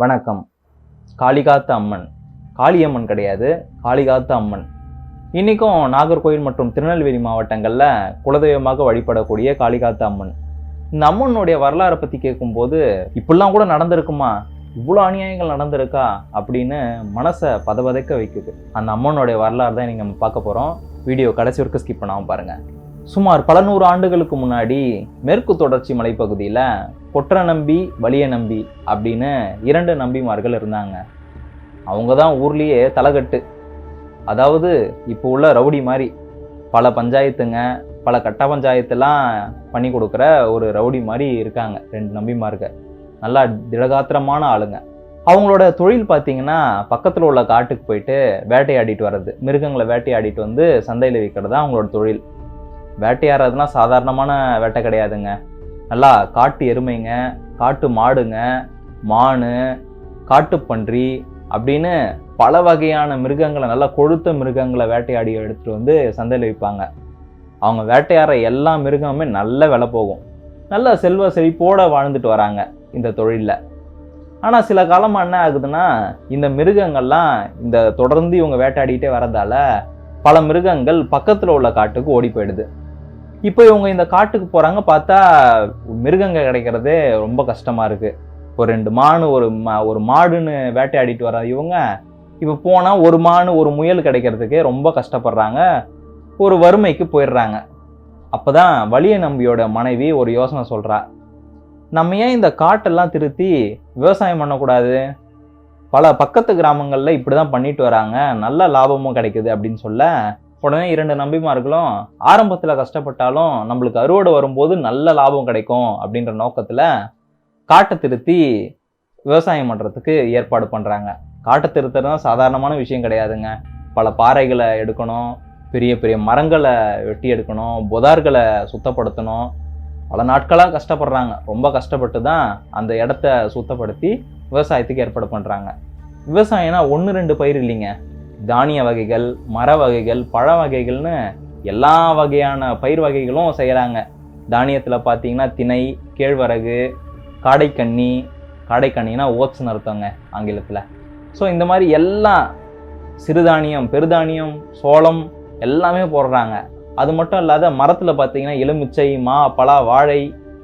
வணக்கம். காளிகாத்த அம்மன். காளியம்மன் கிடையாது காளிகாத்த அம்மன். இன்றைக்கும் நாகர்கோயில் மற்றும் திருநெல்வேலி மாவட்டங்களில் குலதெய்வமாக வழிபடக்கூடிய காளிகாத்த அம்மன். இந்த அம்மனுடைய வரலாறை பற்றி கேட்கும்போது இப்படிலாம் கூட நடந்திருக்குமா? இவ்வளோ அநியாயங்கள் நடந்திருக்கா? அப்படின்னு மனசை பதபதைக்க வைக்குது. அந்த அம்மனுடைய வரலாறு தான் நீங்கள் பார்க்க போகிறோம் வீடியோ கடைசி வரைக்கும் ஸ்கிப் பண்ணாமல் பாருங்கள் சுமார் பல நூறு ஆண்டுகளுக்கு முன்னாடி மேற்கு தொடர்ச்சி மலைப்பகுதியில் கொற்ற நம்பி வலிய நம்பி அப்படின்னு இரண்டு நம்பிமார்கள் இருந்தாங்க. அவங்க தான் ஊர்லேயே தலைகட்டு. அதாவது இப்போ உள்ள ரவுடி மாதிரி பல பஞ்சாயத்துங்க பல கட்ட பஞ்சாயத்துலாம் பண்ணி கொடுக்குற ஒரு ரவுடி மாதிரி இருக்காங்க ரெண்டு நம்பிமார்கள். நல்லா திடகாத்திரமான ஆளுங்க. அவங்களோட தொழில் பார்த்தீங்கன்னா பக்கத்தில் உள்ள காட்டுக்கு போயிட்டு வேட்டையாடிட்டு வர்றது மிருகங்களை வேட்டையாடிட்டு வந்து சந்தையில் விற்கிறது தான் அவங்களோட தொழில். வேட்டையாடுறதுனா சாதாரணமான வேட்டை கிடையாதுங்க. நல்லா காட்டு எருமைங்க காட்டு மாடுங்க மானு காட்டுப்பன்றி அப்படின்னு பல வகையான மிருகங்களை நல்லா கொழுத்த மிருகங்களை வேட்டையாடி எடுத்துகிட்டு வந்து சந்தையில் விற்பாங்க அவங்க வேட்டையாடுற எல்லா மிருகமுமே நல்ல விலை போகும். நல்ல செல்வ செழிப்போடு வாழ்ந்துட்டு வராங்க இந்த தொழிலில். ஆனால் சில காலமாக என்ன ஆகுதுன்னா இந்த மிருகங்கள்லாம் இந்த தொடர்ந்து இவங்க வேட்டையாடிக்கிட்டே வரதால பல மிருகங்கள் பக்கத்தில் உள்ள காட்டுக்கு ஓடி போயிடுது. இப்போ இவங்க இந்த காட்டுக்கு போகிறாங்க பார்த்தா மிருகங்கள் கிடைக்கிறதே ரொம்ப கஷ்டமாக இருக்குது ஒரு ரெண்டு மானு ஒரு மா ஒரு மாடுன்னு வேட்டையாடிட்டு வர இவங்க இப்போ போனால் ஒரு மானு ஒரு முயல் கிடைக்கிறதுக்கே ரொம்ப கஷ்டப்படுறாங்க. ஒரு வறுமைக்கு போயிடுறாங்க. அப்போ தான் வலிய நம்பியோட மனைவி ஒரு யோசனை சொல்கிறா நம்ம ஏன் இந்த காட்டெல்லாம் திருத்தி விவசாயம் பண்ணக்கூடாது? பல பக்கத்து கிராமங்களில் இப்படி தான் பண்ணிட்டு வராங்க. நல்ல லாபமும் கிடைக்குது அப்படின்னு சொல்ல உடனே இரண்டு நம்பிமார்களும் ஆரம்பத்தில் கஷ்டப்பட்டாலும் நம்மளுக்கு அறுவடை வரும்போது நல்ல லாபம் கிடைக்கும் அப்படின்ற நோக்கத்தில் காட்டை திருத்தி விவசாயம் பண்ணுறதுக்கு ஏற்பாடு பண்ணுறாங்க காட்டை திருத்துறது சாதாரணமான விஷயம் கிடையாதுங்க. பல பாறைகளை எடுக்கணும் பெரிய பெரிய மரங்களை வெட்டி எடுக்கணும் புதார்களை சுத்தப்படுத்தணும். பல நாட்களாக கஷ்டப்படுறாங்க. ரொம்ப கஷ்டப்பட்டு தான் அந்த இடத்த சுத்தப்படுத்தி விவசாயத்துக்கு ஏற்பாடு பண்ணுறாங்க விவசாயம்னா ஒன்று ரெண்டு பயிர் இல்லைங்க. தானிய வகைகள் மர வகைகள் பழ வகைகள்னு எல்லா வகையான பயிர் வகைகளும் செய்கிறாங்க தானியத்தில் பார்த்தீங்கன்னா திணை கேழ்வரகு காடைக்கன்னி காடைக்கண்ணினா ஓட்ஸ்னு அர்த்தங்க ஆங்கிலத்தில். ஸோ இந்த மாதிரி எல்லா சிறுதானியம் பெருதானியம் சோளம் எல்லாமே போடுறாங்க. அது மட்டும் இல்லாத மரத்தில் பார்த்தீங்கன்னா எலுமிச்சை மா பலா வாழை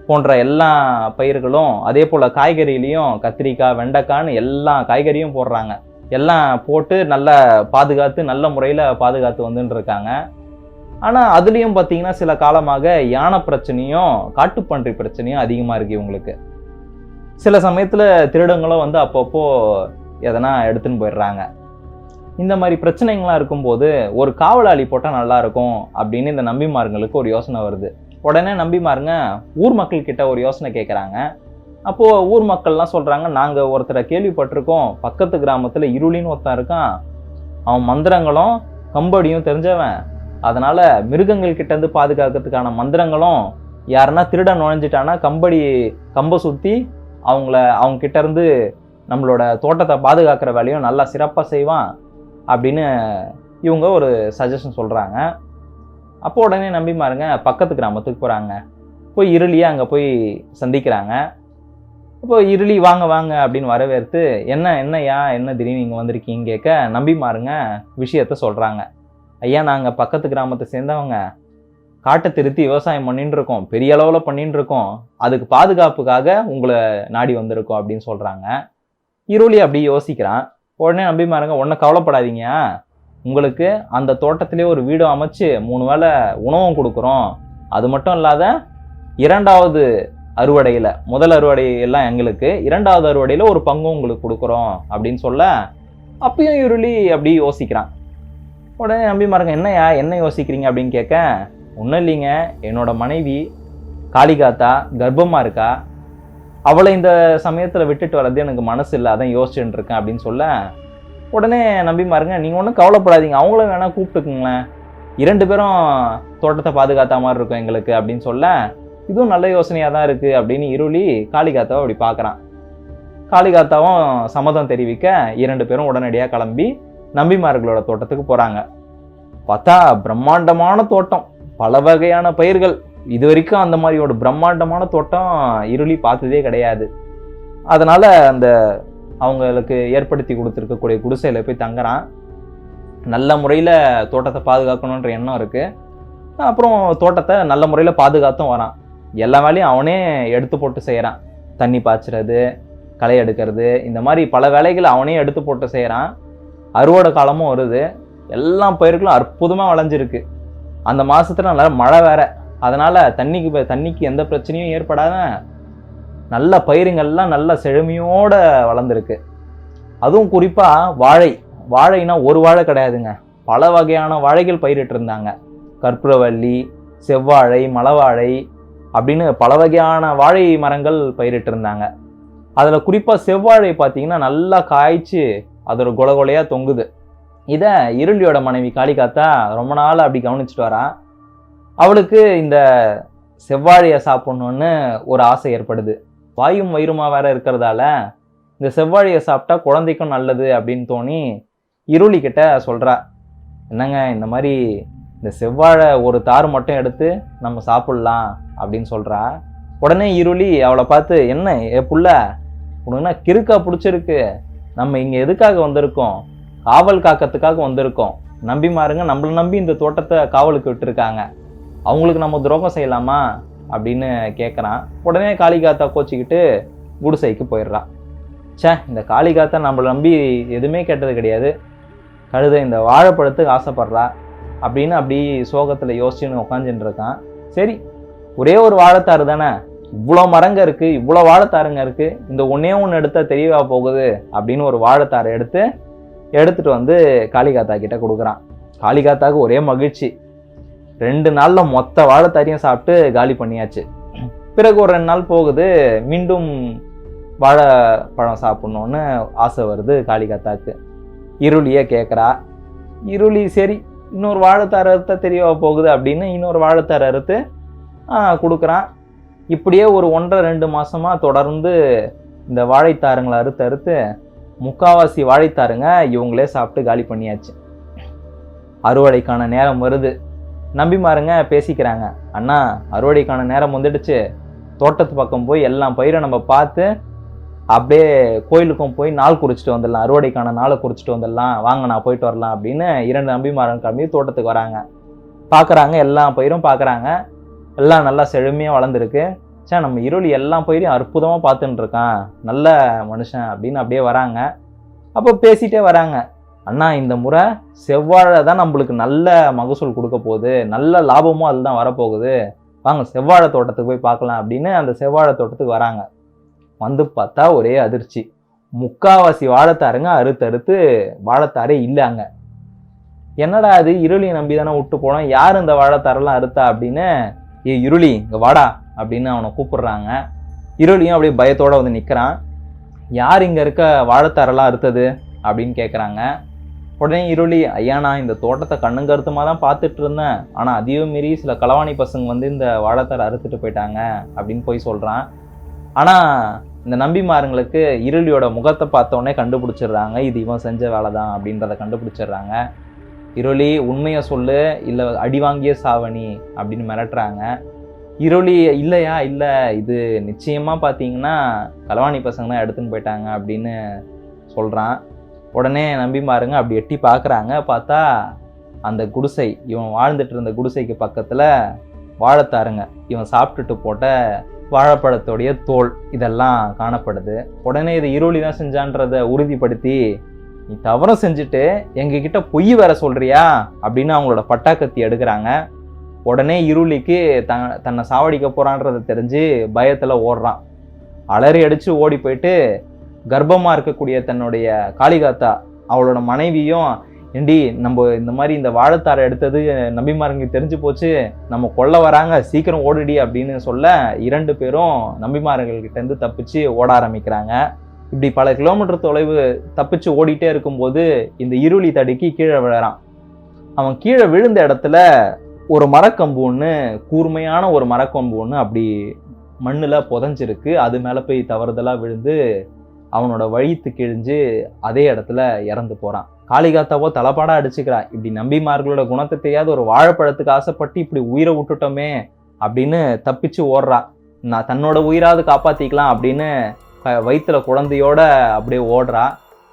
போன்ற எல்லா பயிர்களும் அதே போல் காய்கறியிலையும் கத்திரிக்காய் வெண்டைக்கான்னு எல்லா காய்கறியும் போடுறாங்க. எல்லாம் போட்டு நல்லா பாதுகாத்து நல்ல முறையில் பாதுகாத்து வந்துட்டு இருக்காங்க ஆனால் அதுலேயும் பார்த்தீங்கன்னா சில காலமாக யானை பிரச்சனையும் காட்டுப்பன்றி பிரச்சனையும் அதிகமாக இருக்குது இவங்களுக்கு. சில சமயத்தில் திருடங்களும் வந்து அப்பப்போ எதனா எடுத்துன்னு போயிடுறாங்க. இந்த மாதிரி பிரச்சனைகள்லாம் இருக்கும்போது ஒரு காவலாளி போட்டால் நல்லாயிருக்கும் அப்படின்னு இந்த நம்பிமாருங்களுக்கு ஒரு யோசனை வருது. உடனே நம்பிமாருங்க ஊர் மக்கள்கிட்ட ஒரு யோசனை கேட்குறாங்க அப்போது ஊர் மக்கள்லாம் சொல்கிறாங்க நாங்கள் ஒருத்தரை கேள்விப்பட்டிருக்கோம் பக்கத்து கிராமத்தில் இருளின்னு ஒருத்தன் இருக்கான். அவன் மந்திரங்களும் கம்படியும் தெரிஞ்சவன். அதனால் மிருகங்கள் கிட்டேருந்து பாதுகாக்கிறதுக்கான மந்திரங்களும் யாருன்னா திருடன் நுழைஞ்சிட்டானா கம்படி கம்பை சுற்றி அவங்கள அவங்க கிட்டேருந்து நம்மளோட தோட்டத்தை பாதுகாக்கிற வேலையும் நல்லா சிறப்பாக செய்வான் அப்படின்னு இவங்க ஒரு சஜஷன் சொல்கிறாங்க அப்போ உடனே நம்பி மாருங்க பக்கத்து கிராமத்துக்கு போகிறாங்க போய் இருளியே அங்கே போய் சந்திக்கிறாங்க. இப்போ இருளி வாங்க வாங்க அப்படின்னு வரவேற்று என்ன என்னையா என்ன திடீர்னு இங்கே வந்திருக்கீங்க கேட்க நம்பி மாறுங்க விஷயத்த சொல்கிறாங்க ஐயா நாங்கள் பக்கத்து கிராமத்தை சேர்ந்தவங்க. காட்டை திருத்தி விவசாயம் பண்ணிட்டு இருக்கோம். பெரிய அளவில் பண்ணிட்டு இருக்கோம். அதுக்கு பாதுகாப்புக்காக உங்களை நாடி வந்திருக்கோம் அப்படின்னு சொல்கிறாங்க இருளி அப்படி யோசிக்கிறான். உடனே நம்பி மாறுங்க ஒன்றும் கவலைப்படாதீங்க உங்களுக்கு அந்த தோட்டத்திலே ஒரு வீடு அமைச்சு மூணு வேளை உணவும் கொடுக்குறோம். அது மட்டும் இல்லாத இரண்டாவது அறுவடையில் முதல் அறுவடை எல்லாம் எங்களுக்கு இரண்டாவது அறுவடையில் ஒரு பங்கும் உங்களுக்கு கொடுக்குறோம் அப்படின்னு சொல்ல அப்பயும் இருளி அப்படி யோசிக்கிறான். உடனே நம்பி மாருங்க என்னையா என்ன யோசிக்கிறீங்க? அப்படின்னு கேட்க ஒன்றும் இல்லைங்க என்னோட மனைவி காளிகாத்தா கர்ப்பமாக இருக்கா? அவளை இந்த சமயத்தில் விட்டுட்டு வர்றது எனக்கு மனசு இல்லை அதான் யோசிச்சுட்டு இருக்கேன் அப்படின்னு சொல்ல உடனே நம்பி மாருங்க நீங்கள் ஒன்றும் கவலைப்படாதீங்க அவங்களும் வேணால் கூப்பிட்டுக்குங்களேன். இரண்டு பேரும் தோட்டத்தை பாதுகாத்த மாதிரி இருக்கும் எங்களுக்கு அப்படின்னு சொல்ல இதுவும் நல்ல யோசனையாக தான் இருக்குது அப்படின்னு இருளி காளிகாத்தாவை அப்படி பார்க்குறான். காளிகாத்தாவும் சம்மதம் தெரிவிக்க இரண்டு பேரும் உடனடியாக கிளம்பி நம்பிமார்களோட தோட்டத்துக்கு போகிறாங்க பார்த்தா பிரம்மாண்டமான தோட்டம் பல வகையான பயிர்கள். இது வரைக்கும் அந்த மாதிரி ஒரு பிரம்மாண்டமான தோட்டம் இருளி பார்த்ததே கிடையாது. அதனால் அந்த அவங்களுக்கு ஏற்படுத்தி கொடுத்துருக்கக்கூடிய குடிசையில் போய் தங்குறான். நல்ல முறையில் தோட்டத்தை பாதுகாக்கணுன்ற எண்ணம் இருக்குது அப்புறம் தோட்டத்தை நல்ல முறையில் பாதுகாத்தும் வரான். எல்லா வேலையும் அவனே எடுத்து போட்டு செய்கிறான் தண்ணி பாய்ச்சுறது களை எடுக்கிறது இந்த மாதிரி பல வேலைகளை அவனே எடுத்து போட்டு செய்கிறான் அறுவடை காலமும் வருது. எல்லா பயிர்களும் அற்புதமாக விளைஞ்சிருக்கு. அந்த மாதத்தில் நல்லா மழை வேற. அதனால் தண்ணிக்கு தண்ணிக்கு எந்த பிரச்சனையும் ஏற்படாத நல்ல பயிருங்கள்லாம் நல்ல செழுமையோடு வளர்ந்துருக்கு. அதுவும் குறிப்பாக வாழை. வாழைனா ஒரு வாழை கிடையாதுங்க. பல வகையான வாழைகள் பயிரிட்டு இருந்தாங்க கற்பூரவள்ளி செவ்வாழை மலவாழை அப்படின்னு பல வகையான வாழை மரங்கள் பயிரிட்டிருந்தாங்க. அதில் குறிப்பாக செவ்வாழை பார்த்தீங்கன்னா நல்லா காய்ச்சி அதோட கொல கொலையாக தொங்குது. இதை இருளியோட மனைவி காளிகாத்தா ரொம்ப நாள் அப்படி கவனிச்சுட்டு வரா. அவளுக்கு இந்த செவ்வாழையை சாப்பிட்ணுன்னு ஒரு ஆசை ஏற்படுது. வாயும் வயிறுமா வேற இருக்கிறதால இந்த செவ்வாழையை சாப்பிட்டா குழந்தைக்கும் நல்லது அப்படின்னு தோணி இருளிக்கிட்ட சொல்கிறா என்னங்க இந்த மாதிரி இந்த செவ்வாழை ஒரு தார் மட்டும் எடுத்து நம்ம சாப்பிட்லாம் அப்படின்னு சொல்கிறா உடனே இருளி அவளை பார்த்து என்ன ஏ புள்ள உனக்குன்னா கிறுக்கா பிடிச்சிருக்கு? நம்ம இங்கே எதுக்காக வந்திருக்கோம்? காவல் காக்கத்துக்காக வந்திருக்கோம். நம்பி மாறுங்க நம்மளை நம்பி இந்த தோட்டத்தை காவலுக்கு விட்டுருக்காங்க. அவங்களுக்கு நம்ம துரோகம் செய்யலாமா? அப்படின்னு கேட்குறான் உடனே காளிகாத்தா கோச்சிக்கிட்டு குடிசைக்கு போயிடுறான் ச்சே இந்த காளிகாத்தா நம்மளை நம்பி எதுவுமே கேட்டது கிடையாது. கழுத இந்த வாழைப்பழத்துக்கு ஆசைப்படுறா அப்படின்னு அப்படி சோகத்தில் யோசிச்சுன்னு உட்காந்துட்டு இருக்கான். சரி ஒரே ஒரு வாழைத்தாறு தானே? இவ்வளோ மரங்க இருக்குது இவ்வளோ வாழைத்தாருங்க இருக்குது இந்த ஒன்றே ஒன்று எடுத்தால் தெரியவா போகுது அப்படின்னு ஒரு வாழைத்தாரை எடுத்து எடுத்துகிட்டு வந்து காளிகாத்தா கிட்ட கொடுக்குறான். காளிகாத்தாக்கு ஒரே மகிழ்ச்சி. ரெண்டு நாளில் மொத்த வாழைத்தாரையும் சாப்பிட்டு காலி பண்ணியாச்சு. பிறகு ஒரு ரெண்டு நாள் போகுது மீண்டும் வாழைப்பழம் சாப்பிட்ணுன்னு ஆசை வருது காளிகாத்தாக்கு இருளியே கேட்குறா இருளி சரி இன்னொரு வாழைத்தார் அறுத்த தெரியவா போகுது அப்படின்னு இன்னொரு வாழைத்தார் அறுத்து கொடுக்குறான். இப்படியே ஒரு ஒன்றரை ரெண்டு மாதமாக தொடர்ந்து இந்த வாழைத்தாருங்களை அறுத்து அறுத்து முக்காவாசி வாழைத்தாருங்க இவங்களே சாப்பிட்டு காலி பண்ணியாச்சு. அறுவடைக்கான நேரம் வருது. நம்பிமாருங்க பேசிக்கிறாங்க. அண்ணா அறுவடைக்கான நேரம் வந்துடுச்சு. தோட்டத்து பக்கம் போய் எல்லாம் பயிரை நம்ம பார்த்து அப்படியே கோயிலுக்கும் போய் நாள் குறிச்சிட்டு வந்துடலாம். அறுவடைக்கான நாளை குறிச்சிட்டு வந்துடலாம். வாங்க நான் போயிட்டு வரலாம் அப்படின்னு இரண்டு நம்பிமாரன் கிளம்பி தோட்டத்துக்கு வராங்க. பார்க்குறாங்க எல்லா பயிரும் பார்க்குறாங்க. எல்லாம் நல்லா செழுமையாக வளர்ந்துருக்கு. சே நம்ம இருளி எல்லா பயிரையும் அற்புதமாக பார்த்துட்டு இருக்கான் நல்ல மனுஷன் அப்படின்னு அப்படியே வராங்க. அப்போ பேசிகிட்டே வராங்க. அண்ணா இந்த முறை செவ்வாழை தான் நம்மளுக்கு நல்ல மகசூல் கொடுக்க போகுது. நல்ல லாபமும் அதில் தான் வரப்போகுது. வாங்க செவ்வாழை தோட்டத்துக்கு போய் பார்க்கலாம் அப்படின்னு அந்த செவ்வாழை தோட்டத்துக்கு வராங்க. வந்து பார்த்தா ஒரே அதிர்ச்சி. முக்காவாசி வாழைத்தாருங்க அறுத்து அறுத்து வாழைத்தாரே இல்லைங்க. என்னடா அது? இருளியை நம்பி தானே விட்டு போனோம். யார் இந்த வாழைத்தாரெல்லாம் அறுத்தா அப்படின்னு ஏ இருளி இங்கே வாடா அப்படின்னு அவனை கூப்பிடுறாங்க. இருளியும் அப்படியே பயத்தோடு வந்து நிற்கிறான் யார் இங்கே இருக்க வாழைத்தாரெல்லாம் அறுத்தது? அப்படின்னு கேட்குறாங்க உடனே இருளி ஐயா நான் இந்த தோட்டத்தை கண்ணும் கருத்துமாக தான் பார்த்துட்டு இருந்தேன் ஆனால் அதையும் மீறி சில களவாணி பசங்க வந்து இந்த வாழைத்தரை அறுத்துட்டு போயிட்டாங்க அப்படின்னு போய் சொல்கிறான் ஆனால் இந்த நம்பிமாருங்களுக்கு இருளியோட முகத்தை பார்த்தோன்னே கண்டுபிடிச்சிடுறாங்க. இது இவன் செஞ்ச வேலை தான் அப்படின்றத கண்டுபிடிச்சிடுறாங்க. இருளி உண்மையை சொல்லு இல்லை அடி வாங்கிய சாவணி அப்படின்னு மிரட்டுறாங்க. இருளி இல்லையா இல்லை இது நிச்சயமாக பார்த்தீங்கன்னா களவாணி பசங்க தான் எடுத்துன்னு போயிட்டாங்க அப்படின்னு சொல்கிறான் உடனே நம்பிமாருங்க அப்படி எட்டி பார்க்குறாங்க. பார்த்தா அந்த குடிசை இவன் வாழ்ந்துட்டு இருந்த குடிசைக்கு பக்கத்தில் வாழைத்தாருங்க. இவன் சாப்பிட்டுட்டு போட்ட வாழைப்பழத்தோடைய தோல் இதெல்லாம் காணப்படுது. உடனே இது இருளி தான் செஞ்சான்றதை உறுதிப்படுத்தி நீ தவறும் செஞ்சுட்டு எங்ககிட்ட பொய் வேற சொல்றியா? அப்படின்னு அவங்களோட பட்டாக்கத்தி எடுக்கிறாங்க. உடனே இருளிக்கு த தன்னை சாவடிக்க போகிறான்றதை தெரிஞ்சு பயத்தில் ஓடுறான். அலறி அடித்து ஓடி போயிட்டு கர்ப்பமாக இருக்கக்கூடிய தன்னுடைய காளிகாத்தா அவளோட மனைவியும் ஏண்டி நம்ம இந்த மாதிரி இந்த வாழைத்தாரை எடுத்தது நம்பிமாருங்க தெரிஞ்சு போச்சு. நம்ம கொல்ல வராங்க சீக்கிரம் ஓடுடி அப்படின்னு சொல்ல இரண்டு பேரும் நம்பிமார்கள் தப்பிச்சு ஓட ஆரம்பிக்கிறாங்க. இப்படி பல கிலோமீட்டர் தொலைவு தப்பிச்சு ஓடிட்டே இருக்கும்போது இந்த இருளி தடுக்கி கீழே விழறான். அவன் கீழே விழுந்த இடத்துல ஒரு மரக்கம்பு ஒன்று கூர்மையான ஒரு மரக்கம்பு ஒன்று அப்படி மண்ணில் புதஞ்சிருக்கு. அது மேலே போய் தவறுதலாக விழுந்து அவனோட வழித்து கிழிஞ்சு அதே இடத்துல இறந்து போகிறான் காளிகாத்தாவோ தலைப்பாடாக அடிச்சுக்கிறா இப்படி நம்பிமார்களோட குணத்தை தெரியாத ஒரு வாழைப்பழத்துக்கு ஆசைப்பட்டு இப்படி உயிரை விட்டுட்டோமே அப்படின்னு தப்பிச்சு ஓடுறா நான் தன்னோட உயிராவது காப்பாற்றிக்கலாம் அப்படின்னு வயிற்றில் குழந்தையோட அப்படியே ஓடுறா.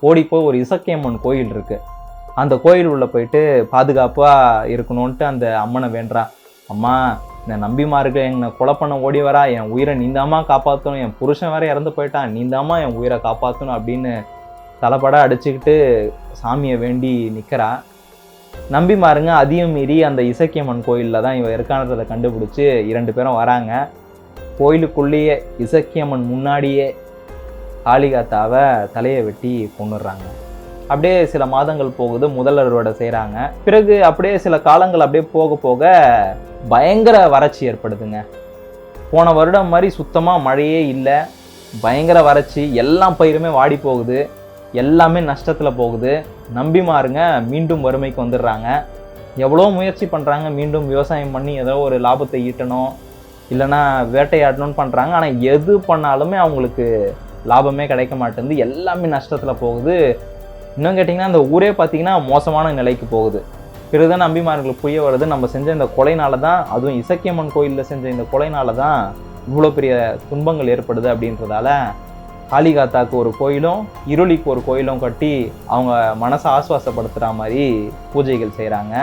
ஓடி போய் ஒரு இசக்கியம்மன் கோயில் இருக்குது அந்த கோயில் உள்ளே போயிட்டு பாதுகாப்பாக இருக்கணும்ன்ட்டு அந்த அம்மனை வேண்டுறா. அம்மா இந்த நம்பிமார்கள் என்னை கொலை பண்ண ஓடி வரா. என் உயிரை நீந்தாமா காப்பாற்றணும் என் புருஷன் வேற இறந்து போயிட்டான். நீந்தாமா என் உயிரை காப்பாற்றணும் அப்படின்னு தலைப்பட அடிச்சுக்கிட்டு சாமியை வேண்டி நிற்கிறா நம்பி மாருங்க அதையும் மீறி அந்த இசக்கியம்மன் கோயிலில் தான் இவன் இருக்கானதை கண்டுபிடிச்சி இரண்டு பேரும் வராங்க. கோயிலுக்குள்ளேயே இசக்கியம்மன் முன்னாடியே ஆலிகாத்தாவை தலையை வெட்டி கொண்டுடுறாங்க அப்படியே சில மாதங்கள் போகுது முதல் அறுவடை செய்கிறாங்க பிறகு அப்படியே சில காலங்கள் அப்படியே போக போக பயங்கர வறட்சி ஏற்படுதுங்க. போன வருடம் மாதிரி சுத்தமாக மழையே இல்லை. பயங்கர வறட்சி எல்லாம் பயிருமே வாடி போகுது. எல்லாமே நஷ்டத்தில் போகுது. நம்பி மாறுங்க மீண்டும் வறுமைக்கு வந்துடுறாங்க. எவ்வளோ முயற்சி பண்ணுறாங்க மீண்டும் விவசாயம் பண்ணி ஏதோ ஒரு லாபத்தை ஈட்டணும் இல்லைன்னா வேட்டையாடணும்னு பண்ணுறாங்க ஆனால் எது பண்ணாலுமே அவங்களுக்கு லாபமே கிடைக்க மாட்டேங்குது. எல்லாமே நஷ்டத்தில் போகுது. இன்னும் கேட்டிங்கன்னா அந்த ஊரே பார்த்திங்கன்னா மோசமான நிலைக்கு போகுது. பிறகுதான் நம்பிமார்களுக்கு புரிய வருது நம்ம செஞ்ச இந்த கொலைனால தான் அதுவும் இசக்கியம்மன் கோயிலில் செஞ்ச இந்த கொலைனால தான் இவ்வளோ பெரிய துன்பங்கள் ஏற்படுது அப்படின்றதால காளிகாத்தாக்கு ஒரு கோயிலும் இருளிக்கு ஒரு கோயிலும் கட்டி அவங்க மனசை ஆஸ்வாசப்படுத்துகிற மாதிரி பூஜைகள் செய்கிறாங்க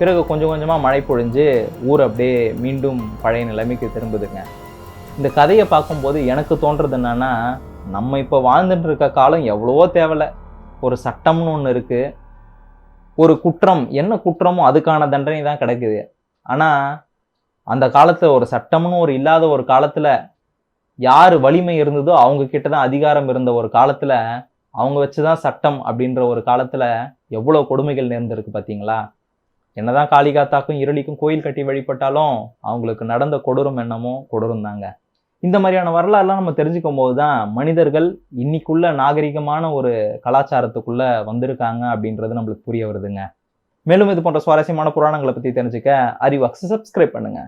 பிறகு கொஞ்சம் கொஞ்சமாக மழை பொழிஞ்சு ஊர் அப்படியே மீண்டும் பழைய நிலைமைக்கு திரும்புதுங்க. இந்த கதையை பார்க்கும்போது எனக்கு தோன்றது என்னன்னா நம்ம இப்போ வாழ்ந்துட்டு இருக்க காலம் எவ்வளவோ தேவையில்லை ஒரு சட்டம்னு ஒன்று இருக்குது ஒரு குற்றம் என்ன குற்றமோ அதுக்கான தண்டனை தான் கிடைக்குது. ஆனால் அந்த காலத்தில் ஒரு சட்டம்னு ஒரு இல்லாத ஒரு காலத்தில் யார் வலிமை இருந்ததோ அவங்க கிட்ட தான் அதிகாரம் இருந்த ஒரு காலத்தில் அவங்க வச்சு தான் சட்டம் அப்படின்ற ஒரு காலத்தில் எவ்வளோ கொடுமைகள் நேர்ந்திருக்கு பார்த்தீங்களா என்னதான் காளிகாத்தாக்கும் இருளிக்கும் கோயில் கட்டி வழிபட்டாலும் அவங்களுக்கு நடந்த கொடூரம் என்னமோ கொடூரம் தாங்க இந்த மாதிரியான வரலாறுலாம் நம்ம தெரிஞ்சுக்கும் போது தான் மனிதர்கள் இன்னைக்குள்ள நாகரிகமான ஒரு கலாச்சாரத்துக்குள்ள வந்திருக்காங்க அப்படின்றது நம்மளுக்கு புரிய வருதுங்க. மேலும் இது போன்ற சுவாரஸ்யமான புராணங்களை பற்றி தெரிஞ்சுக்க அறிவாக்ஸ் சப்ஸ்கிரைப் பண்ணுங்க.